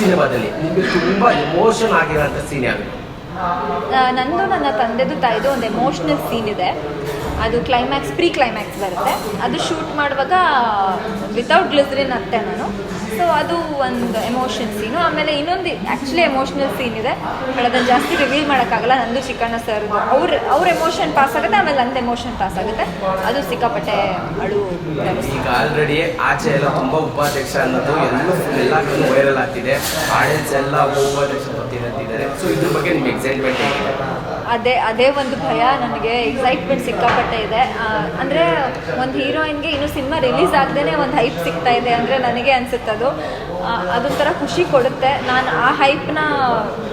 ಸಿನಿಮಾದಲ್ಲಿ ನಿಮಗೆ ತುಂಬಾ ಎಮೋಷನ್ ಆಗಿರೋಂಥ ಸೀನ್ ಯಾವುದು? ನಂದು ನನ್ನ ತಂದೆದು ತಾಯಿದು ಒಂದು ಎಮೋಷನಲ್ ಸೀನ್ ಇದೆ. ಅದು ಕ್ಲೈಮ್ಯಾಕ್ಸ್ ಪ್ರೀ ಕ್ಲೈಮ್ಯಾಕ್ಸ್ ಬರುತ್ತೆ. ಅದು ಶೂಟ್ ಮಾಡುವಾಗ ವಿತೌಟ್ ಗ್ಲಿಸ್ರಿನ್ ಅತ್ತೆ ನಾನು. ಸೊ ಅದು ಒಂದು ಎಮೋಷನ್ ಸೀನು ಆಮೇಲೆ ಇನ್ನೊಂದು ಆ್ಯಕ್ಚುಲಿ ಎಮೋಷ್ನಲ್ ಸೀನ್ ಇದೆ. ಬಟ್ ಅದನ್ನು ಜಾಸ್ತಿ ರಿವೀಲ್ ಮಾಡೋಕ್ಕಾಗಲ್ಲ. ನಂದು ಚಿಕ್ಕಣ್ಣ ಸರ್ದು ಅವ್ರ ಅವ್ರ ಎಮೋಷನ್ ಪಾಸ್ ಆಗುತ್ತೆ, ಆಮೇಲೆ ನಂದು ಎಮೋಷನ್ ಪಾಸ್ ಆಗುತ್ತೆ. ಅದು ಸಿಕ್ಕಾಪಟ್ಟೆ ಅಳು ಈಗ ಆಲ್ರೆಡಿ ಆಚೆ ಎಲ್ಲ ತುಂಬ ಉಪಾಧ್ಯಕ್ಷ ಅನ್ನೋದು ಎಲ್ಲೂ ಎಲ್ಲ ವೈರಲ್ ಆಗ್ತಿದೆ. ಆಡಿಯನ್ಸ್ ಎಲ್ಲ ಉಪಾಧ್ಯಕ್ಷ ಬರ್ತಿದ್ದಾರೆ ಸೊ ಇದ್ರ ಬಗ್ಗೆ ನಿಮ್ಗೆ ಎಕ್ಸೈಟ್ಮೆಂಟ್ ಅದೇ ಅದೇ ಒಂದು ಭಯ ನನಗೆ ಎಕ್ಸೈಟ್ಮೆಂಟ್ ಸಿಕ್ಕಾಪಟ್ಟೆ ಇದೆ. ಅಂದರೆ ಒಂದು ಹೀರೋಯಿನ್ಗೆ ಇನ್ನು ಸಿನಿಮಾ ರಿಲೀಸ್ ಆಗದೇನೆ ಒಂದು ಹೈಪ್ ಸಿಗ್ತಾ ಇದೆ ಅಂದರೆ ನನಗೆ ಅನಿಸುತ್ತದು. ಅದೊಂಥರ ಖುಷಿ ಕೊಡುತ್ತೆ. ನಾನು ಆ ಹೈಪ್ನ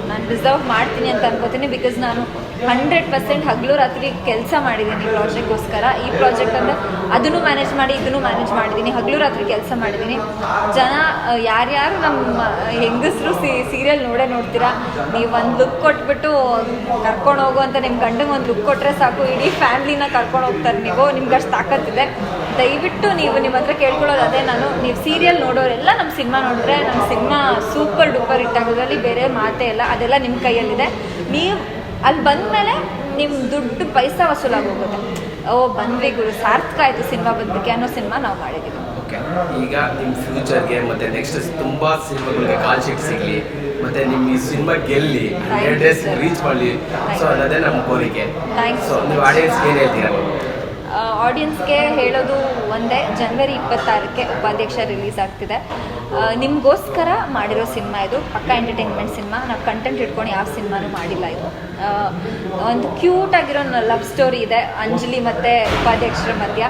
ನಾನು ಡಿಸರ್ವ್ ಮಾಡ್ತೀನಿ ಅಂತ ಅನ್ಕೋತೀನಿ ಬಿಕಾಸ್ ನಾನು ಹಂಡ್ರೆಡ್ ಪರ್ಸೆಂಟ್ ಹಗಲು ರಾತ್ರಿ ಕೆಲಸ ಮಾಡಿದ್ದೀನಿ ಪ್ರಾಜೆಕ್ಟ್ಗೋಸ್ಕರ ಈ ಪ್ರಾಜೆಕ್ಟ್ ಅಂದರೆ ಅದನ್ನು ಮ್ಯಾನೇಜ್ ಮಾಡಿ, ಇದನ್ನು ಮ್ಯಾನೇಜ್ ಮಾಡಿದ್ದೀನಿ ಹಗಲು ರಾತ್ರಿ ಕೆಲಸ ಮಾಡಿದ್ದೀನಿ ಜನ ಯಾರ್ಯಾರು ನಮ್ಮ ಹೆಂಗಸರು ಸೀರಿಯಲ್ ನೋಡೇ ನೋಡ್ತೀರಾ? ನೀವು ಒಂದು ಲುಕ್ ಕೊಟ್ಬಿಟ್ಟು ಕರ್ಕೊಂಡು ಹೋಗು ಅಂತ ನಿಮ್ಮ ಗಂಡಂಗೆ ಒಂದು ಲುಕ್ ಕೊಟ್ಟರೆ ಸಾಕು. ಇಡೀ ಫ್ಯಾಮ್ಲಿನ ಕರ್ಕೊಂಡು ಹೋಗ್ತಾರೆ ನೀವು. ನಿಮ್ಗೆ ಅಷ್ಟು ತಾಕತ್ತಿದೆ. ದಯವಿಟ್ಟು ನೀವು ನಿಮ್ಮ ಹತ್ರ ಕೇಳ್ಕೊಳ್ಳೋದು ಅದೇ. ನಾನು, ನೀವು ಸೀರಿಯಲ್ ನೋಡೋರೆಲ್ಲ ನಮ್ಮ ಸಿನಿಮಾ ನೋಡಿದ್ರೆ ನಮ್ಮ ಸಿನಿಮಾ ಸೂಪರ್ ಡೂಪರ್ ಹಿಟ್ ಆಗೋದ್ರಲ್ಲಿ ಬೇರೆ ಮಾತೇ ಇಲ್ಲ. ಅದೆಲ್ಲ ನಿಮ್ಮ ಕೈಯಲ್ಲಿದೆ. ನೀವು ಅಲ್ಲಿ ಬಂದಮೇಲೆ ನಿಮ್ಮ ದುಡ್ಡು ಪೈಸಾ ವಸೂಲಾಗೋಗುತ್ತೆ. ಓ ಬಂದ್ವಿ ಗುರು. ಸಾರ್ಥಕ ಆಯಿತು ಸಿನಿಮಾ ಬಂದಕ್ಕೆ ಅನ್ನೋ ಸಿನಿಮಾ ನಾವು ಮಾಡಿದ್ದೀವಿ ಓಕೆ. ಈಗ ನಿಮ್ಮ ಫ್ಯೂಚರ್ಗೆ ಮತ್ತೆ ನೆಕ್ಸ್ಟ್ ತುಂಬಾ ಸಿನಿಮಾಗಳಿಗೆ ಕಾಲ್ ಶೀಟ್ ಸಿಗಲಿ ಮತ್ತೆ ನಿಮ್ಮ ಈ ಸಿನಿಮಾ ಗೆಲ್ಲಿ ಹಂಡ್ರೆಡ್ ಡೇಸ್ ರೀಚ್ ಮಾಡಲಿ. ಸೊ ಅದೇ ನಮ್ಮ ಕೋರಿಕೆ. ಸೊ ನೀವು ಆಡಿಯನ್ಸ್ ಏನು ಹೇಳ್ತೀರಾ? ಆಡಿಯನ್ಸ್ಗೆ ಹೇಳೋದು ಒಂದೇ ಜನವರಿ ಇಪ್ಪತ್ತಾರಕ್ಕೆ ಉಪಾಧ್ಯಕ್ಷ ರಿಲೀಸ್ ಆಗ್ತಿದೆ. ನಿಮಗೋಸ್ಕರ ಮಾಡಿರೋ ಸಿನಿಮಾ ಇದು, ಪಕ್ಕ ಎಂಟರ್ಟೈನ್ಮೆಂಟ್ ಸಿನಿಮಾ. ನಾವು ಕಂಟೆಂಟ್ ಇಟ್ಕೊಂಡು ಯಾವ ಸಿನಿಮಾನೂ ಮಾಡಿಲ್ಲ ಇದು. ಒಂದು ಕ್ಯೂಟ್ ಆಗಿರೋ ಲವ್ ಸ್ಟೋರಿ ಇದೆ, ಅಂಜಲಿ ಮತ್ತು ಉಪಾಧ್ಯಕ್ಷರ ಮಧ್ಯ.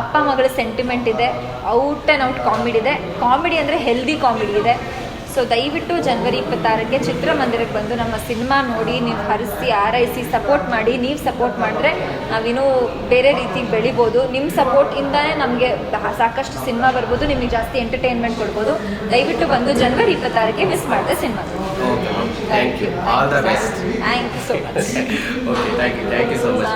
ಅಪ್ಪ ಮಗಳ ಸೆಂಟಿಮೆಂಟ್ ಇದೆ ಔಟ್ ಆ್ಯಂಡ್ ಔಟ್ ಕಾಮಿಡಿ ಇದೆ. ಕಾಮಿಡಿ ಅಂದರೆ ಹೆಲ್ದಿ ಕಾಮಿಡಿ ಇದೆ. ಸೊ ದಯವಿಟ್ಟು ಜನವರಿ ಇಪ್ಪತ್ತಾರಕ್ಕೆ ಚಿತ್ರಮಂದಿರಕ್ಕೆ ಬಂದು ನಮ್ಮ ಸಿನಿಮಾ ನೋಡಿ ನೀವು ಹರಿಸಿ ಆರೈಸಿ ಸಪೋರ್ಟ್ ಮಾಡಿ ನೀವು ಸಪೋರ್ಟ್ ಮಾಡಿದ್ರೆ ನಾವಿನ್ನೂ ಬೇರೆ ರೀತಿ ಬೆಳಿಬೋದು. ನಿಮ್ಮ ಸಪೋರ್ಟಿಂದನೇ ನಮಗೆ ಸಾಕಷ್ಟು ಸಿನಿಮಾ ಬರ್ಬೋದು ನಿಮಗೆ ಜಾಸ್ತಿ ಎಂಟರ್ಟೈನ್ಮೆಂಟ್ ಕೊಡ್ಬೋದು. ದಯವಿಟ್ಟು ಬಂದು ಜನವರಿ ಇಪ್ಪತ್ತಾರಕ್ಕೆ ಮಿಸ್ ಮಾಡಿದೆ cinema. Thank you so much